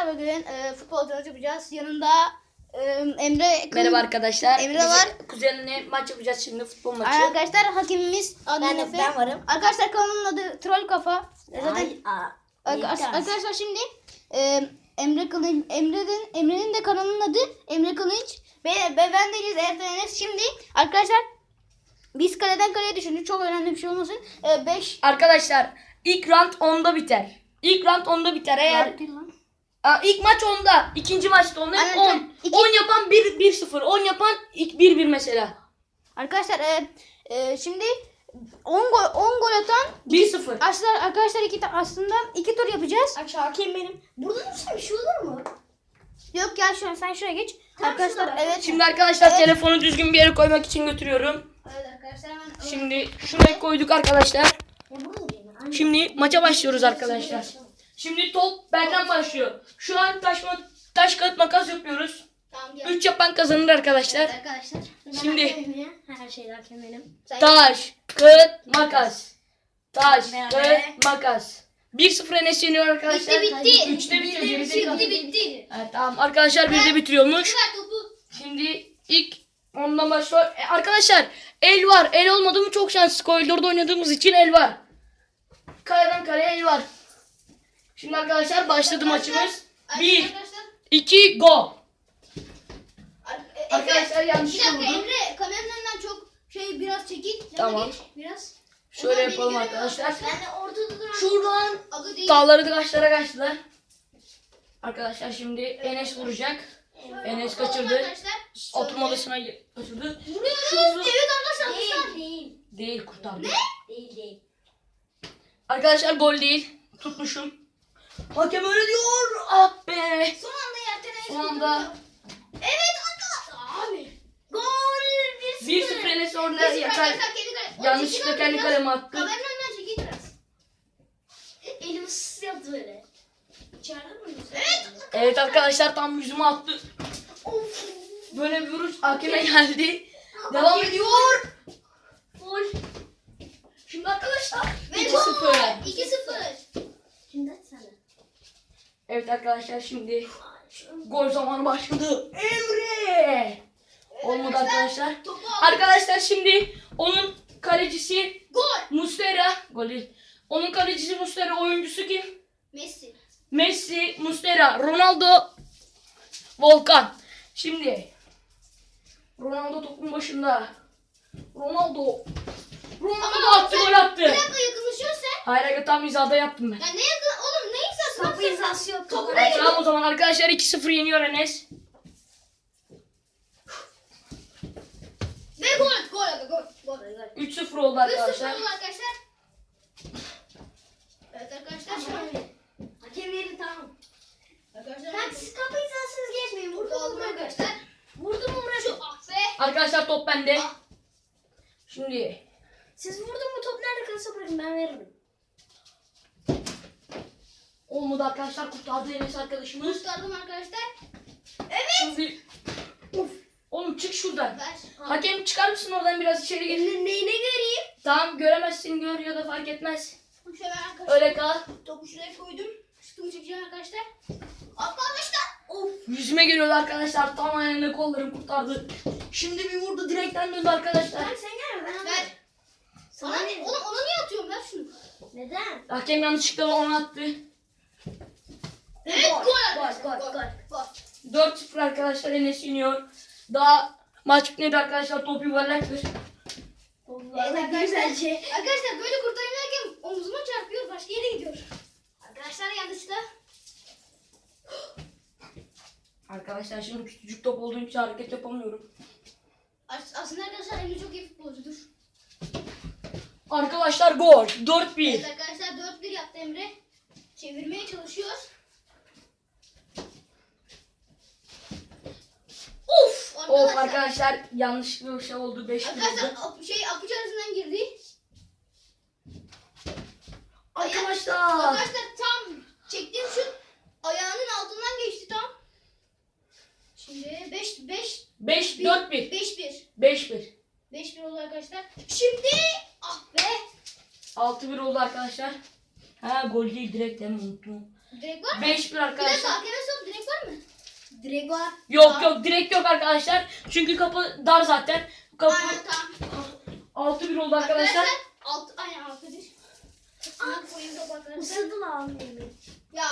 arkadaşlar bugün e, futbol tanıtı yapacağız. Yanında e, Emre Merhaba arkadaşlar. Emre Biz var. Kuzenine maç yapacağız şimdi futbol maçı. Arkadaşlar hakemimiz adın Ben- Efe. ben varım. Arkadaşlar kanalın adı Troll Kafa. Zaten Ay, aa, Yeter. arkadaşlar şimdi e, Emre Kılınç Emre'nin Emre'nin de kanalının adı Emre Kılınç ve, ve ben deniz Ertan Enes. Şimdi arkadaşlar biz kaleden kaleye düşündük. Çok önemli bir şey olmasın. 5 Arkadaşlar ilk round 10'da biter. İlk round 10'da biter. Eğer Aa, ilk maç 10'da, ikinci maçta 10'da Aynen, 10. iki- 10 yapan 1 1 0. 10 yapan 1 1 mesela. Arkadaşlar e, e, şimdi 10 gol 10 gol atan 1 0. Aslında arkadaşlar iki ta- aslında iki tur yapacağız. Arkadaşlar hakem benim. Burada dursam bir şey olur mu? Yok gel şu an sen şuraya geç. Tamam, arkadaşlar şurada. evet. Şimdi arkadaşlar Evet. telefonu düzgün bir yere koymak için götürüyorum. Evet arkadaşlar hemen Şimdi şuraya koyduk arkadaşlar. Ya burada ben. Anne. Şimdi maça başlıyoruz arkadaşlar. Şimdi top benden başlıyor. Şu an taş taş kağıt makas yapıyoruz. Tamam gel. 3 yapan kazanır arkadaşlar. Evet arkadaşlar. Ben Şimdi- hakemim ya. Her şeyde hakem benim. Sen- Taş, kağıt, makas. Taş, kağıt, makas. 1-0 Enes yeniyor arkadaşlar. Bitti, bitti. Üçte bitiyor. geride kaldı. Bitti bitti. Evet, tamam arkadaşlar bir de bitiriyormuş. Ver topu. Şimdi ilk ondan başlıyor. E, arkadaşlar el var. El olmadı mı çok şans. Koridorda oynadığımız için el var. Kaleden kaleye el var. Şimdi arkadaşlar başladı maçımız. 1, Arkadaşlar. 2, go. E, Efe, Arkadaşlar yanlış Bir dakika oldu. Emre kameranın önünden çok şey biraz çekil. Yana Tamam. geç biraz. Şöyle Onlar beni yapalım arkadaşlar. Ben de ortada duran. Şuradan Adı değil. dağları kaçlara kaçtılar. Arkadaşlar şimdi Enes vuracak. Enes kaçırdı. Arkadaşlar. Oturma odasına kaçırdı. Vuruyoruz. Evet arkadaşlar. Değil arkadaşlar. değil. Değil kurtardı. Değil değil. Arkadaşlar gol değil. Tutmuşum. Hakem öyle diyor. Ah be. Son anda yerden Son anda. Evet arkadaşlar. Abi. Gol 1-0. 1-0 Enes orada Bir sıfır yakar. Yanlışlıkla kendi kaleme attı. Kameranın önünden çekil biraz. Elim ıssız yaptı böyle. İçeride mi? Evet. Evet arkadaşlar tam yüzüme attı. Of. Böyle bir vuruş hakeme geldi. Devam ediyor. Gol. Şimdi arkadaşlar Ve 2-0. gol. 2-0. Evet arkadaşlar şimdi gol zamanı başladı. Emre. Olmadı arkadaşlar. Arkadaşlar şimdi onun kalecisi Gol. Mustera. Gol değil. Onun kalecisi Mustera. Oyuncusu kim? Messi. Messi, Mustera, Ronaldo, Volkan. Şimdi Ronaldo topun başında. Ronaldo. Ronaldo attı gol Bir attı. dakika yakınlaşıyor sen. Hayır hayır tam hizada yaptım ben. Ya ne yakın? Oğlum ne hizası? Kapı hizası yok. Topu Topu Evet, tamam o zaman arkadaşlar 2-0 yeniyor Enes. Ve gol. Gol abi gol. Gol. 3-0 oldu 3-0 arkadaşlar. oldu arkadaşlar. Evet arkadaşlar. Hakem yeri tamam. Arkadaşlar. Bak siz kapı hizasınız geçmeyin. Vurdum mu arkadaşlar. Vurdum mu şu ah be. Arkadaşlar top bende. Şimdi Siz vurdun mu top nerede kalırsa bırakın ben veririm. olmadı arkadaşlar kurtardı Enes arkadaşımız. Kurtardım arkadaşlar. Şimdi Uf. Oğlum çık şuradan. Ver. Hakem çıkar mısın oradan biraz içeri gir. Ne, neyine göreyim? Tamam göremezsin gör ya da fark etmez. Öyle kal. Topu şuraya koydum. Şutumu çekeceğim arkadaşlar. Arkadaşlar. Of. Yüzüme geliyordu arkadaşlar. Tam ayağına kollarım kurtardı. Şimdi bir vurdu direkten döndü arkadaşlar. Sen sen gelme ben Ver. Sana ne? Oğlum ona niye atıyorum? Ver şunu. Neden? Hakem yanlışlıkla onu attı. Evet Gol, gol. gol, gol, Gol. 4-0 arkadaşlar Enes iniyor. Daha maç bitmedi arkadaşlar. Top yuvarlaktır. Evet, güzelce. Arkadaşlar böyle kurtarırken omzuma çarpıyor başka yere gidiyor. Arkadaşlar yanlışla. Arkadaşlar şimdi küçücük top olduğum için hareket yapamıyorum. As- Aslında arkadaşlar Emre çok iyi futbolcudur. Arkadaşlar gol. 4-1. Evet arkadaşlar 4-1 yaptı Emre. Çevirmeye çalışıyor. Of! Of arkadaşlar yanlış bir şey oldu. 5-1 Arkadaşlar oldu. ap- şey apuç arasından girdi. Arkadaşlar. Arkadaşlar tam çektiğim şut ayağının altından geçti tam. Şimdi 5 5 5 4-1. 5 1 5-1. 5 1 oldu arkadaşlar. Şimdi ah be 6-1 oldu arkadaşlar. Ha gol değil direkt hemen unuttum. direkt var mı? 5-1 Bir dakika arkadaşlar. hakeme Direkt var. Yok yok direkt yok arkadaşlar. Çünkü kapı dar zaten. Kapı Aynen tamam. 6 bir oldu arkadaşlar. Alt, aynen altı bir. Arkadaşlar. Isırdın abi. Ya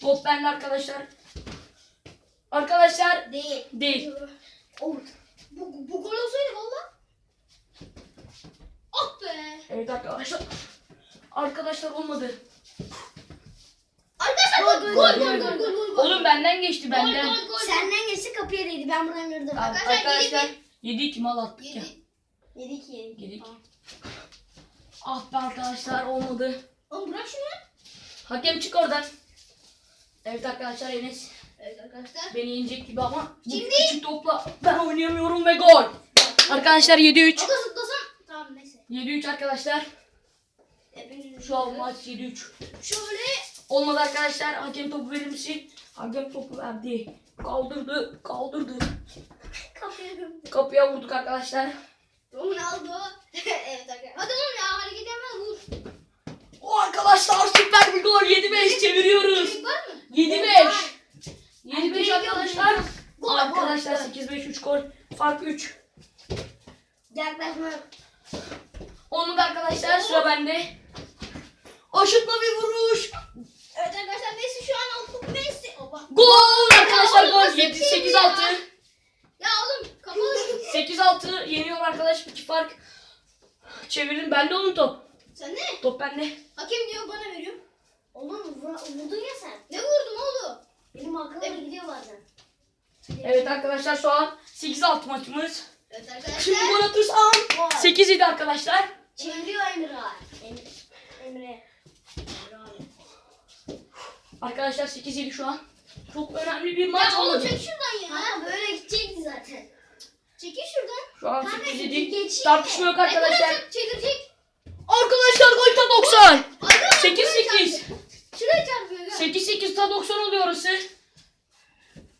Top bende arkadaşlar. Arkadaşlar değil. değil. Olur. Bu, bu gol olsaydı valla. Ah be. Evet arkadaşlar. Arkadaşlar olmadı. Arkadaşlar gol gol gol gol gol gol gol. Oğlum benden geçti Gol benden. gol gol. Senden geçti kapıya değdi. Ben buradan gördüm. Tamam, Arkadaşlar, Arkadaşlar 7 2 mal attık ya. Yedi. Yedi ki yedi. Yedik. Ah be arkadaşlar olmadı. Oğlum bırak şunu. Hakem çık oradan. Evet arkadaşlar Enes Evet arkadaşlar. beni yenecek gibi ama bu Şimdi- küçük topla ben oynayamıyorum ve gol. Arkadaşlar 7-3. O da zıplasam. Tamam neyse. 7-3 arkadaşlar. Hepiniz Şu an maç 7-3. Şöyle. Olmadı arkadaşlar. Hakem topu verir misin? Hakem topu verdi. Kaldırdı. Kaldırdı. Kapıya. Kapıya vurduk arkadaşlar. Ronaldo. evet arkadaşlar. Hadi oğlum ya hareket vur. O arkadaşlar süper bir gol. 7-5 çeviriyoruz. Çocuk var mı? 7-5. 7-5 arkadaşlar. Gol, Arkadaşlar gol. 8-5 3 gol. Fark 3. Yaklaşma. Olmadı arkadaşlar sıra bende. Aşırtma bir vuruş. Evet arkadaşlar Messi şu an altı Messi. Gol arkadaşlar gol. oğlum, 7 nasıl 8 ya? 6. Ya oğlum kapalı. 8 6 yeniyor arkadaş. 2 fark. Çevirin bende onun top. Sen ne? Top bende. Hakem diyor bana veriyor. Oğlum vurdun ya sen. Ne vurdum oğlum? Benim aklıma gidiyor bazen. Evet arkadaşlar şu an 8 6 maçımız. Evet Şimdi arkadaşlar. atırsam Gol. 8 7 arkadaşlar. Çeviriyor Emre abi. Emre. Emre. Emre abi. Arkadaşlar 8 7 şu an. Çok önemli bir maç Ya oğlum olmadı. çek şuradan ya. Ha böyle gidecekti zaten. Çekil şuradan. Şu an Kanka, 8 7. geçeyim Tartışma yok arkadaşlar. Arkadaşlar çekilecek. Arkadaşlar gol ta 90. Arkadaşlar 8 şuraya 8. çarpıyor. Şuraya çarpıyor ya. 8 8 ta 90 oluyor orası.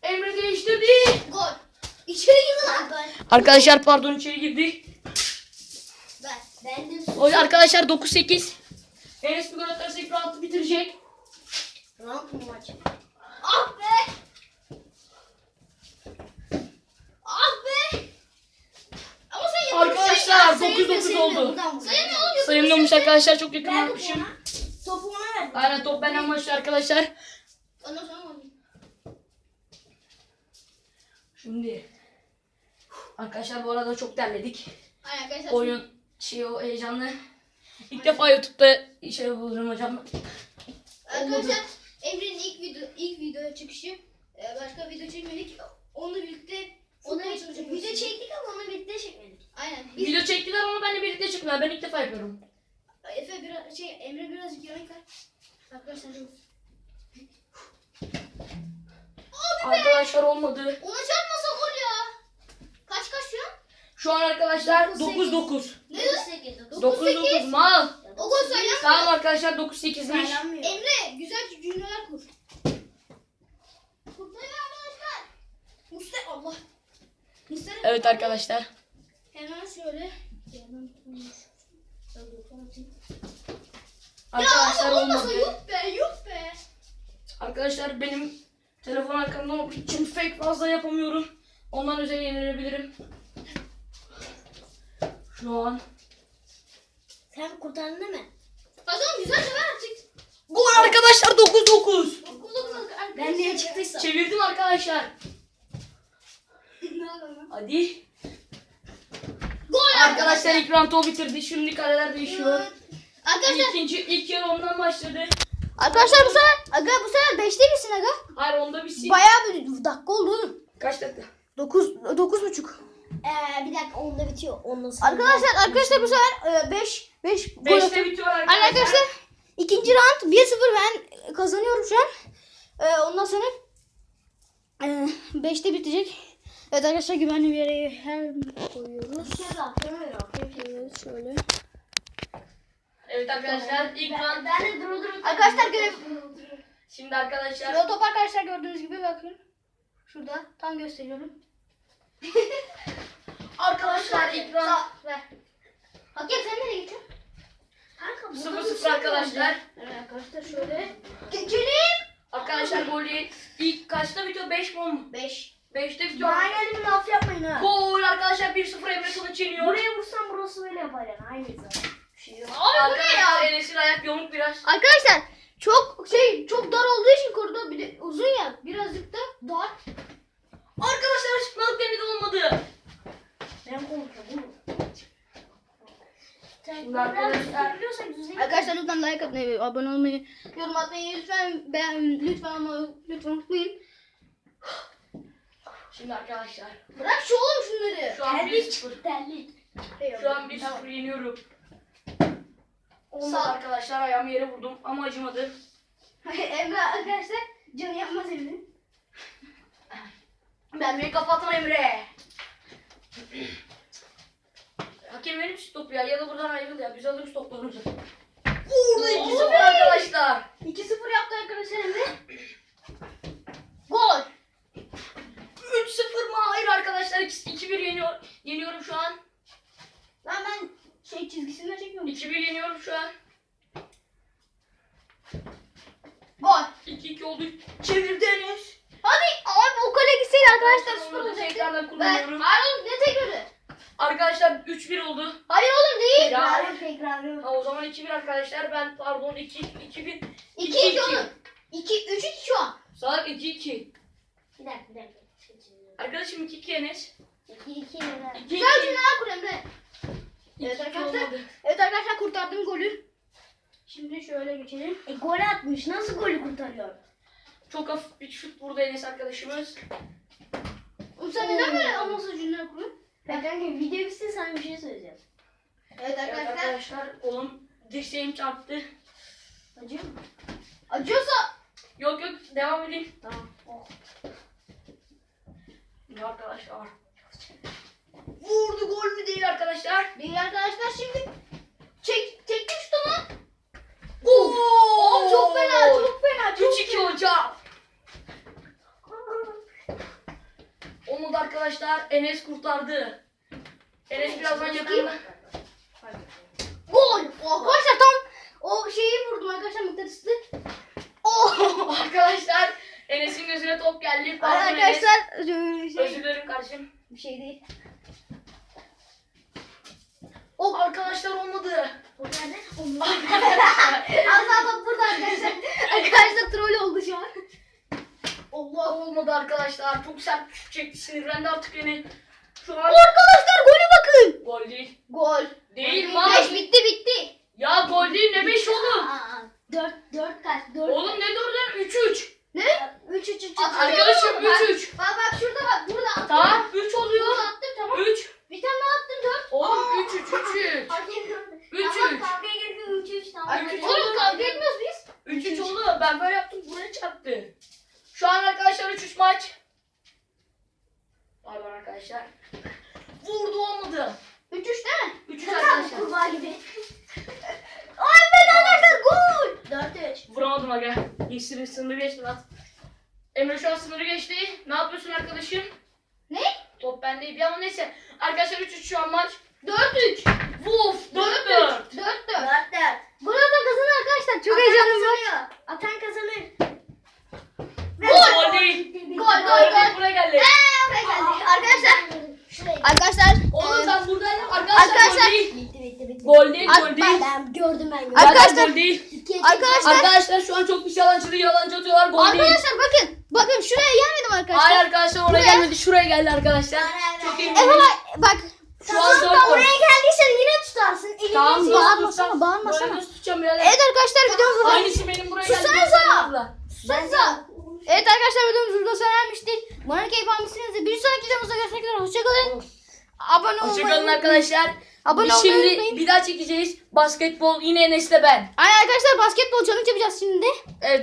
Emre değiştirdi. Gol. İçeri girdi lan. Ben. Arkadaşlar pardon içeri girdi. Ben. Ben de O arkadaşlar 9 8. Enes bir gol atarsa ilk rahatı bitirecek. Round mu maç? Ah be. Ah be. Ama sen yapıyorsun. Arkadaşlar Sayılmıyor, 9 9 sayılmıyor. oldu. Sayılmıyor oğlum. Sayılmıyormuş arkadaşlar çok yakın Ver topu yapmışım. ona. Topu ona ver. Aynen top benden başlıyor arkadaşlar. Ondan sonra mı? Şimdi arkadaşlar bu arada çok terledik. Aynen arkadaşlar. Oyun şey o heyecanlı. İlk defa YouTube'da şey bulurum hocam. Arkadaşlar Emre'nin ilk video ilk video çıkışı e, başka video çekmedik. Onunla birlikte Ona video çektik ama onu birlikte çekmedik. Aynen. Biz, Video çektiler ama benimle birlikte çıktılar. Ben ilk defa yapıyorum. Efe biraz şey Emre birazcık ver. Arkadaşlar. Arkadaşlar olmadı. Ona çarpmasa gol ya. Kaç kaç şu an? Şu an arkadaşlar Dokuz, 9 9. Ne? 9-8. 9 9 mal. O gol sayılan. Tamam arkadaşlar 9 8'miş. Saylanmıyor. Emre güzel cümleler kur. Kurtarın arkadaşlar. Muster Allah. Muster. Evet arkadaşlar. Hemen şöyle. Arkadaşlar ya olmadı. yok be yok be. Arkadaşlar benim telefon arkamda olduğu için fake fazla yapamıyorum. Ondan özel yenilebilirim. Şu an. Sen kurtardın değil mi? Hasan güzel de ver artık. Gol arkadaşlar 9 9. Dokuz dokuz arkadaşlar. Ben niye çıktıysa. Çevirdim arkadaşlar. Hadi. Gol Arkadaşlar ilk roundu o bitirdi. Şimdi kareler değişiyor. Arkadaşlar. İkinci ilk yarı ondan başladı. Arkadaşlar bu sefer aga bu sefer 5'te misin aga? Hayır onda bir sil. Bayağı bir dakika oldu oğlum. Kaç dakika? 9 9 buçuk. Ee, bir dakika onda bitiyor. Ondan sonra. Arkadaşlar arkadaşlar bu sefer 5 5 gol Beşte atıyor. bitiyor arkadaşlar. Arkadaşlar ikinci round 1-0 ben kazanıyorum şu an. Ee, ondan sonra 5'te bitecek. Evet arkadaşlar güvenli bir yere her koyuyoruz. Bir kere daha. Evet şöyle. Evet arkadaşlar ilk round. Ben de duru duru. Arkadaşlar görev. Şimdi arkadaşlar. Şurada top arkadaşlar gördüğünüz gibi bakın. Şurada tam gösteriyorum. Arkadaşlar. Sağ ver. Hakem sen nereye geçiyorsun? Kanka burada 0 bir 0 şey arkadaşlar. Evet arkadaşlar şöyle. Geçelim. Arkadaşlar gol değil. İlk kaçta bitiyor? 5 mi 10 mu? 5. 5'te bitiyor. Aynen bir laf yapmayın ha. Gol arkadaşlar 1-0 Emre Kılıç yeniyor. Buraya vursan burası böyle yapar yani. Aynı. Bir şey yok. Abi bu ne ya? Arkadaşlar Enes'in ayak yamuk biraz. Arkadaşlar çok şey çok dar olduğu için koridor bir de uzun ya birazcık da dar. Arkadaşlar ışıkmalık deniz olmadı. Ben korkuyorum. Şimdi arkadaşlar-. Arkadaşlar lütfen like atmayı, abone olmayı, yorum atmayı lütfen beğen, lütfen ama lütfen unutmayın. Şimdi arkadaşlar Bırak şu oğlum şunları. şu an Terlik. 1-0. Terlik. Şu an 1-0 yeniyorum. Olmadı Sağ- arkadaşlar ayağımı yere vurdum ama acımadı. Emre arkadaşlar canı yapmaz Emre. Ben bir kapatma Emre. Hakem verir misin topu ya? Ya da buradan ayrıl ya. Biz alırız toplarımızı. Vurdu 2-0 arkadaşlar. 2-0 yaptı arkadaşlar Emre. Gol. 3-0 mı? Hayır arkadaşlar. 2-1 yeniyor, yeniyorum şu an. Lan ben şey çizgisinden çekmiyorum. 2-1 yeniyorum şu an. Gol. 2-2 oldu. Çevirdi Enes. Hadi kale gitseydi arkadaşlar da olacaktı. tekrardan Ben, kullanıyorum. hayır oğlum ne tekrarı? Arkadaşlar 3-1 oldu. Hayır oğlum değil. Tekrar tekrar. Ha, o zaman 2-1 arkadaşlar. Ben pardon 2 2-1. 2 İki, 2 oğlum. 2 3 2 şu an. Salak 2-2. Bir dakika bir dakika. Arkadaşım 2-2 Enes. 2 2 neden? 2-2. Güzel cümleler kur Emre. Evet 2-2 arkadaşlar. olmadı. Evet arkadaşlar kurtardım golü. Şimdi şöyle geçelim. E gol atmış. Nasıl golü kurtarıyor? Çok hafif bir şut vurdu Enes arkadaşımız. Oğlum sen neden böyle anlamsız cümleler kuruyorsun? Ya kanka video bitsin sana bir şey söyleyeceğim. Evet Evet arkadaşlar. arkadaşlar oğlum dirseğim çarptı. Acıyor mu? Acıyorsa Yok yok devam edeyim. Tamam. Oh. Ya arkadaşlar. Vurdu gol mü değil arkadaşlar? değil arkadaşlar şimdi. Çek, çekti şutunu. Gol! Oğlum çok fena çok fena çok 3-2 hocam. Olmadı arkadaşlar. Enes kurtardı. Enes birazdan yakında. Gol. Arkadaşlar tam o şeyi vurdum arkadaşlar mıknatıslı. Oh. Arkadaşlar Enes'in gözüne top geldi. Pardon Enes. Arkadaşlar şey, Özür dilerim kardeşim. bir şey değil. O arkadaşlar olmadı. O nerede? Daha bak burada arkadaşlar. arkadaşlar troll oldu şu an. Allah olmadı arkadaşlar. Çok sert çekti. Sinirlendi artık beni. Şu an Arkadaşlar golü bakın. gol değil. Gol. Değil Beş lan. bitti bitti. Ya gol değil ne 5 oğlum. 4 4 kaç? 4. Oğlum ne 4'ler 3-3. Ne? 3 3 3. Arkadaşım Bak, 3-3. Bak bak şurada bak burada attım. Tamam 3 oluyor. Burada attım tamam. 3. Bir tane daha attım dört. Oğlum 3 3 3 3. Üç, Tamam üç. kavgaya girdi 3 3 tamam. Üç, üç. Oğlum kavga etmiyoruz biz. 3 3 oldu. Ben böyle yaptım buraya çarptı. Şu an arkadaşlar 3 3 maç. Pardon arkadaşlar. Vurdu olmadı. 3-3 değil mi? 3 3 Tamam arkadaşlar. kurbağa gibi. Ay ben arkadaşlar gol. 4 3. Vuramadım aga. Geçti sınırı geçti lan. Emre şu an sınırı geçti. Ne yapıyorsun arkadaşım? Ne? Top bendeydi ama neyse. Arkadaşlar 3 3 şu an maç. 4-3. Woof 4 4. 4-4. 4 4. Burada kazanır arkadaşlar. Çok heyecanlı maç. Atan kazanır. Gol değil. Gol gol gol. Buraya geldi. Eee oraya geldi. Arkadaşlar. Şuraya. Arkadaşlar. Oğlum e, ben buradaydım. Arkadaşlar, Arkadaşlar- gol değil. Bitti bitti bitti. Gol değil, Ar- gol değil. Ben gördüm ben gördüm. Arkadaşlar- gol değil. Arkadaşlar. Arkadaşlar şu an çok bir yalancı yalancı atıyorlar gol değil. Arkadaşlar bakın. Bakın şuraya gelmedim arkadaşlar. Hayır arkadaşlar oraya Buraya. gelmedi şuraya geldi arkadaşlar. Çok iyi. Evet ama bak. Şu an Tamam dört da gol. oraya geldiysen yine tutarsın. Elini Tamam bağırmasana, bağırmasana? Evet arkadaşlar videomuz burada. Aynısı benim buraya geldi. Göstermezler. Susanıza. Evet arkadaşlar videomuz burada sona ermiştir. Umarım keyif almışsınızdır. Bir sonraki videomuzda görüşmek üzere. Hoşçakalın. Abone olmayı Hoşçakalın arkadaşlar. Abone olmayı şimdi unutmayın. bir daha çekeceğiz. Basketbol yine Enes'le ben. Aynen arkadaşlar basketbol challenge yapacağız şimdi. Evet